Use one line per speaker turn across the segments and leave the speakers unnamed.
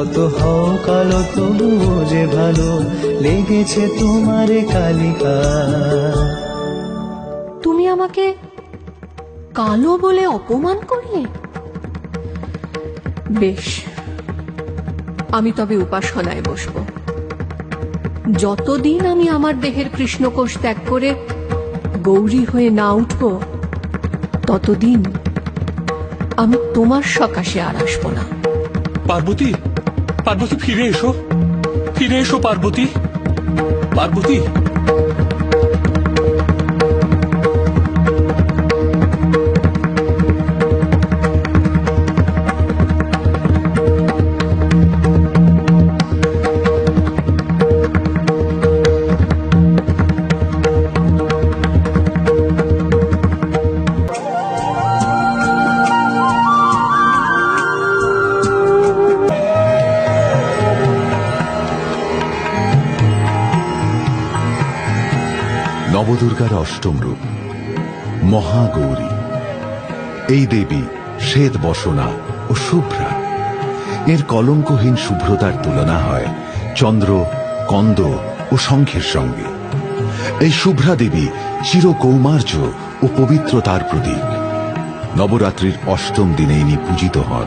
যত হও কালো তবুও যে ভালো লেগেছে তোমারে কালিকা।
তুমি আমাকে কালো বলে অপমান করলে? বেশ আমি তবে উপাসনায় বসব। যতদিন আমি আমার দেহের কৃষ্ণকোষ ত্যাগ করে গৌরী হয়ে না উঠব ততদিন আমি তোমার সকাশে আর আসব না।
পার্বতী পার্বতী ফিরে এসো। ফিরে এসো পার্বতী। পার্বতী
নবদুর্গার অষ্টম রূপ। মহাগৌরী। এই দেবী শ্বেত বসনা ও শুভ্রা। এর কলঙ্কহীন শুভ্রতার তুলনা হয় চন্দ্র, কন্দ ও শঙ্খের সঙ্গে। এই শুভ্রা দেবী চির কৌমার্য ও পবিত্রতার প্রতীক। নবরাত্রির অষ্টম দিনে ইনি পূজিত হন।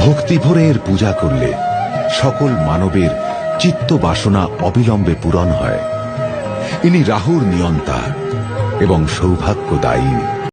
ভক্তি ভরে এর পূজা করলে সকল মানবের চিত্ত বাসনা অবিলম্বে পূরণ হয়। ইনি রাহুর নিয়ন্তা এবং সৌভাগ্যদায়িনী।